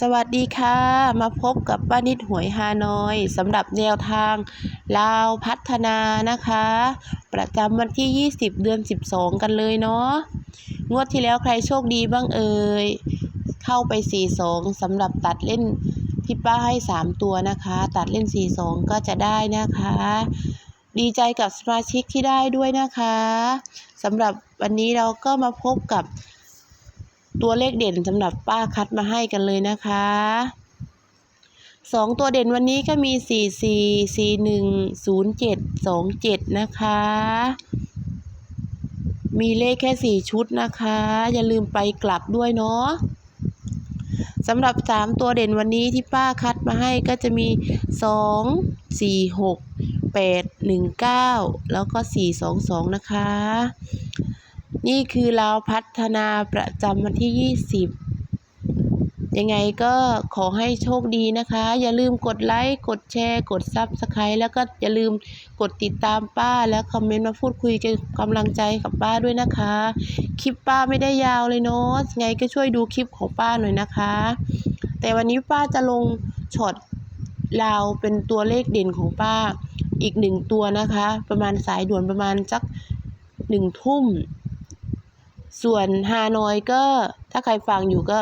สวัสดีค่ะ มาพบกับป้านิดหวยฮานอยสำหรับแนวทางลาวพัฒนานะคะ ประจำวันที่ 20 เดือน 12 กันเลยเนาะงวดที่แล้วใครโชคดีบ้างเอ่ยเข้าไป 42สำหรับตัดเล่นที่ป้าให้ 3 ตัวนะคะ ตัดเล่น 42 ก็จะได้นะคะ ดีใจกับสมาชิกที่ได้ด้วยนะคะสำหรับวันนี้เราก็มาพบกับ ตัวเลขเด่นสำหรับป้าคัดมาให้กันเลยนะคะสองตัวเด่นวันนี้ก็มีสี่สี่สี่หนึ่งศูนย์เจ็ดสองเจ็ดนะคะ มีเลขแค่สี่ชุดนะคะ อย่าลืมไปกลับด้วยเนาะสำหรับสามตัวเด่นวันนี้ที่ป้าคัดมาให้ก็จะมีสองสี่หกแปดหนึ่งเก้าแล้วก็สี่สองสองนะคะ นี่คือเราพัฒนาประจำวันที่ 20 ยังไงก็ขอให้โชคดีนะคะ อย่าลืมกดไลค์ กดแชร์ กดซับสไครต์แล้วก็อย่าลืมกดติดตามป้า แล้วคอมเมนต์มาพูดคุยกันกำลังใจกับป้าด้วยนะคะ คลิปป้าไม่ได้ยาวเลยเนาะยังไงก็ช่วยดูคลิปของป้าหน่อยนะคะ แต่วันนี้ป้าจะลงช็อตลาวเป็นตัวเลขเด่นของป้าอีกหนึ่งตัวนะคะ ประมาณสายด่วนประมาณสักหนึ่งทุ่ม ส่วนฮานอยก็ถ้าใครฟังอยู่ก็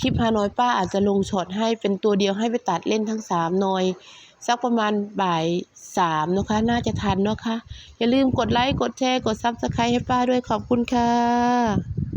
คลิปฮานอยป้าอาจจะลงช็อตให้เป็นตัวเดียวให้ไปตัดเล่นทั้งสามนอยสักประมาณบ่ายสามนะคะ น่าจะทันเนาะคะ อย่าลืมกดไลค์ กดแชร์ กดซับสไครต์ให้ป้าด้วยขอบคุณค่ะ